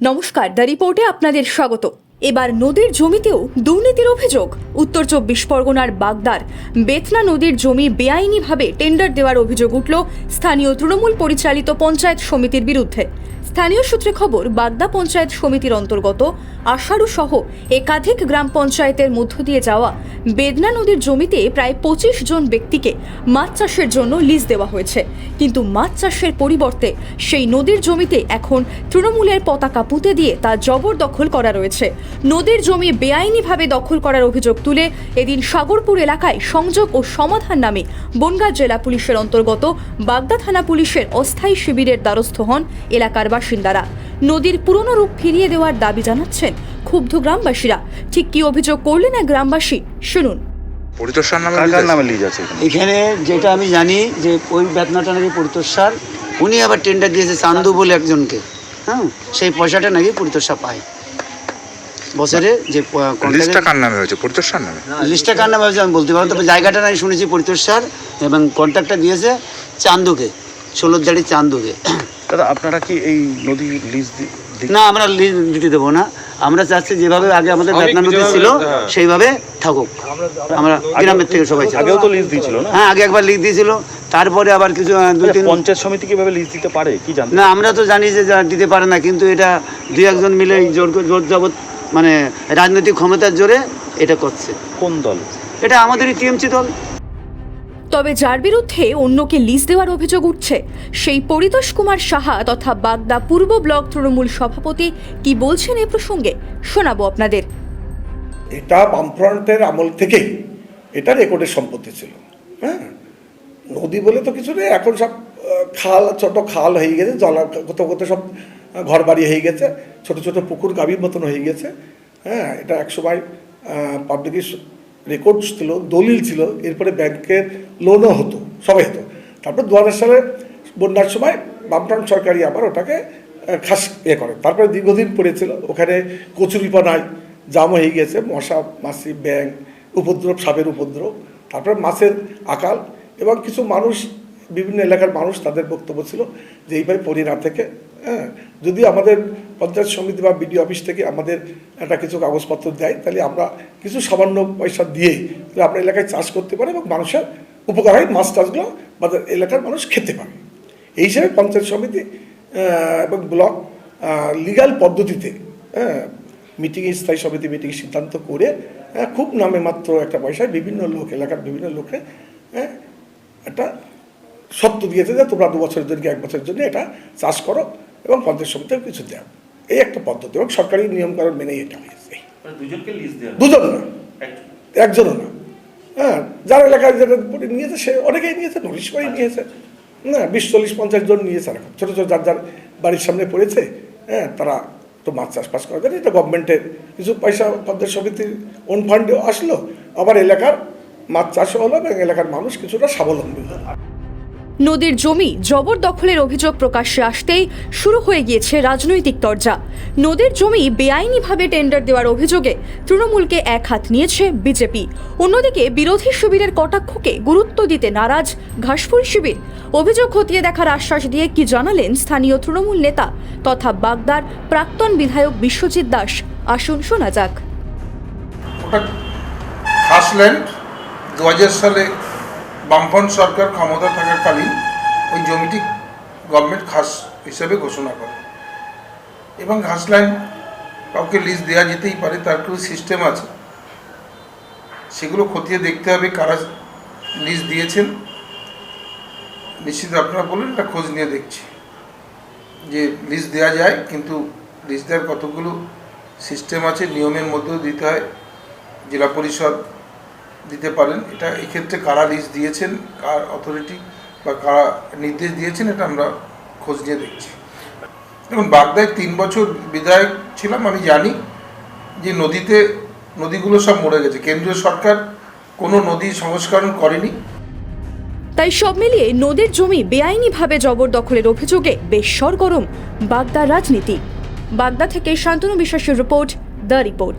নমস্কার, দ্য রিপোর্টে আপনাদের স্বাগত। এবার নদীর জমিতেও দুর্নীতির অভিযোগ। উত্তর চব্বিশ পরগনার বাগদার বেতনা নদীর জমি বেআইনিভাবে টেন্ডার দেওয়ার অভিযোগ উঠল স্থানীয় তৃণমূল পরিচালিত পঞ্চায়েত সমিতির বিরুদ্ধে। স্থানীয় সূত্রে খবর, বাগদা পঞ্চায়েত সমিতির অন্তর্গত আষাঢ়ু সহ একাধিক গ্রাম পঞ্চায়েতের মধ্য দিয়ে যাওয়া বেদনা নদীর জমিতে প্রায় পঁচিশ জন ব্যক্তিকে মাছ চাষের জন্য লিজ দেওয়া হয়েছে। কিন্তু মাছ চাষের পরিবর্তে সেই নদীর জমিতে এখন তৃণমূলের পতাকা পুঁতে দিয়ে তা জবরদখল করা রয়েছে। নদীর জমি বেআইনিভাবে দখল করার অভিযোগ তুলে এদিন সাগরপুর এলাকায় সংযোগ ও সমাধান নামে বনগাঁ জেলা পুলিশের অন্তর্গত বাগদা থানা পুলিশের অস্থায়ী শিবিরের দ্বারস্থ হন এলাকার বাসিন্দারা। নদীর পুরনো রূপ ফিরিয়ে দেওয়ার দাবি জানাচ্ছেন ক্ষুব্ধ গ্রামবাসীরা। ঠিক কি অভিযোগ করলেন এক গ্রামবাসী? শুনুন। পরিতোষার নামে কার লিজ আছে? নামে লিজ আছে এখানে? যেটা আমি জানি যে ওই বেতনাটা নাকি পরিতোষার। উনি আবার টেন্ডার দিয়েছে চান্দু বলে একজনকে। হ্যাঁ সেই পয়সাটা নাকি পরিতোষা পায়। বছরে যে লিস্টটা কার নামে হয়েছে? পরিতোষার নামে? লিস্টটা কার নামে হয়েছে আমি বলতে পারব তবে জায়গাটা নাকি শুনেছি পরিতোষার এবং কন্ট্রাক্টটা দিয়েছে চান্দুকে ষোলোদাড়ি চান্দুকে। দাদা আপনারা কি এই নদী লিজ না আমরা লিজ দিতে দেবো না। আমরা চাচ্ছি যেভাবে আগে আমাদের বেতনা নদী ছিল সেইভাবে থাকুক। আমরা গ্রামের থেকে সবাই আগেও তো লিজ দিয়েছিল না? হ্যাঁ আগে একবার লিখ দিয়েছিল। তারপরে আবার কিছু দুই তিন পঞ্চায়েত সমিতি কীভাবে লিজ দিতে পারে কি জানতে না আমরা তো জানি যে দিতে পারে না কিন্তু এটা দুই একজন মিলে এই জোর জোর জবত মানে রাজনৈতিক ক্ষমতার জোরে এটা করছে। কোন দল? এটা আমাদেরই টিএমসি দল। তবে যার বিরুদ্ধে অন্যকে লিজ দেওয়ার অভিযোগ উঠছে, সেই পরিতোষ কুমার সাহা তথা বাগদা পূর্ব ব্লক তৃণমূল সভাপতি কি বলছেন এ প্রসঙ্গে শোনাবো আপনাদের। এটা বামফ্রন্টের আমল থেকেই এটা রেকর্ডের সম্পত্তি ছিল হ্যাঁ? নদী বলে তো কিছু নেই, এখন সব খাল, ছোট খাল হয়ে গেছে, জলা কোথাও কোথাও সব ঘর বাড়ি হয়ে গেছে, ছোট ছোট পুকুর, গাভীর মতন হয়ে গেছে হ্যাঁ? এটা একসময় পাবলিকের রেকর্ড ছিল, দলিল ছিল, এরপরে ব্যাংকের লোনও হতো, সবাই হতো। তারপর দু হাজার সালে বন্যার সময় বামফ্রন্ট সরকারি আবার ওটাকে খাস ইয়ে করে। তারপরে দীর্ঘদিন পড়েছিল, ওখানে কচুরিপানায় জাম হয়ে গেছে মশা, মাছি ব্যাং উপদ্রব, সাপের উপদ্রব, তারপরে মাছের আকাল, এবং কিছু মানুষ, বিভিন্ন এলাকার মানুষ তাদের বক্তব্য ছিল যে, এইভাবে পরি না থেকে হ্যাঁ যদি আমাদের পঞ্চায়েত সমিতি বা বিডিও অফিস থেকে আমাদের একটা কিছু কাগজপত্র দেয় তাহলে আমরা কিছু সামান্য পয়সা দিয়েই আমরা এলাকায় চাষ করতে পারি এবং মানুষের উপকার হয় মাছ টাছগুলো আমাদের এলাকার মানুষ খেতে পারে। এই হিসাবে পঞ্চায়েত সমিতি এবং ব্লক লিগাল পদ্ধতিতে হ্যাঁ মিটিংয়ে স্থায়ী সমিতি মিটিং সিদ্ধান্ত করে হ্যাঁ, খুব নামে মাত্র একটা পয়সায় বিভিন্ন লোক এলাকার বিভিন্ন লোকে হ্যাঁ, একটা সত্য দিয়েছে যে তোমরা দু বছরের জন্য এক বছরের জন্য এটা চাষ করো। এবং পঞ্চায়েত সমিতিও কিছু দেও এই একটা পদ্ধতি এবং সরকারি নিয়মকানুন মেনেই এটা হয়েছে। দুজন না। একজনও না। হ্যাঁ যার এলাকায় যেটা নিয়েছে সে অনেকেই নিয়েছে নোটিশ করেই নিয়েছে। না বিশ চল্লিশ পঞ্চাশ জন নিয়েছে এরকম। ছোটো ছোটো যার যার বাড়ির সামনে পড়েছে হ্যাঁ তারা তো মাছ চাষবাস করা। যায় এটা গভর্নমেন্টের কিছু পয়সা পঞ্চায়েত সমিতির ওন ফান্ডে আসলো। আবার এলাকার মাছ চাষও হলো এবং এলাকার মানুষ কিছুটা স্বাবলম্বী হলো। নদীর জমি জবরদখলের অভিযোগ প্রকাশ্যে আসতেই শুরু হয়ে গিয়েছে রাজনৈতিক তরজা। নদীর জমি বেআইনিভাবে টেন্ডার দেওয়ার অভিযোগে তৃণমূলকে এক হাত নিয়েছে বিজেপি। অন্যদিকে বিরোধী শিবিরের কটাক্ষকে গুরুত্ব দিতে নারাজ ঘাসফুল শিবির। অভিযোগ খতিয়ে দেখার আশ্বাস দিয়ে কি জানালেন স্থানীয় তৃণমূল নেতা তথা বাগদার প্রাক্তন বিধায়ক বিশ্বজিৎ দাস? আসুন শোনা যাক। সালে বামফ্রন্ট সরকার ক্ষমতা থাকাকালীন ওই জমিটি গভর্নমেন্ট খাস হিসেবে ঘোষণা করে। এবং ঘাস লাইন কাউকে লিজ দেওয়া যেতেই পারে, তার কিছু সিস্টেম আছে। সেগুলো খতিয়ে দেখতে হবে কারা লিজ দিয়েছেন। নিশ্চিত আপনারা বলুন এটা খোঁজ নিয়ে দেখছি। যে লিজ দেওয়া যায়, কিন্তু লিজ দেওয়ার কতগুলো সিস্টেম আছে, নিয়মের মধ্যেও দিতে হয়। জেলা পরিষদ দিতে পারেন। এটা এক্ষেত্রে কারা লিস্ট দিয়েছেন, কার অথরিটি বা কারা নির্দেশ দিয়েছেন, এটা আমরা খোঁজ নিয়ে দেখছি। দেখুন, বাগদায় তিন বছর বিধায়ক ছিলাম, আমি জানি যে নদীতে নদীগুলো সব মরে গেছে। কেন্দ্রীয় সরকার কোনো নদী সংস্করণ করেনি। তাই সব মিলিয়ে নদীর জমি বেআইনিভাবে জবরদখলের অভিযোগে বেশ সরগরম বাগদার রাজনীতি। বাগদা থেকে শান্তনু বিশ্বাসের রিপোর্ট, দ্য রিপোর্ট।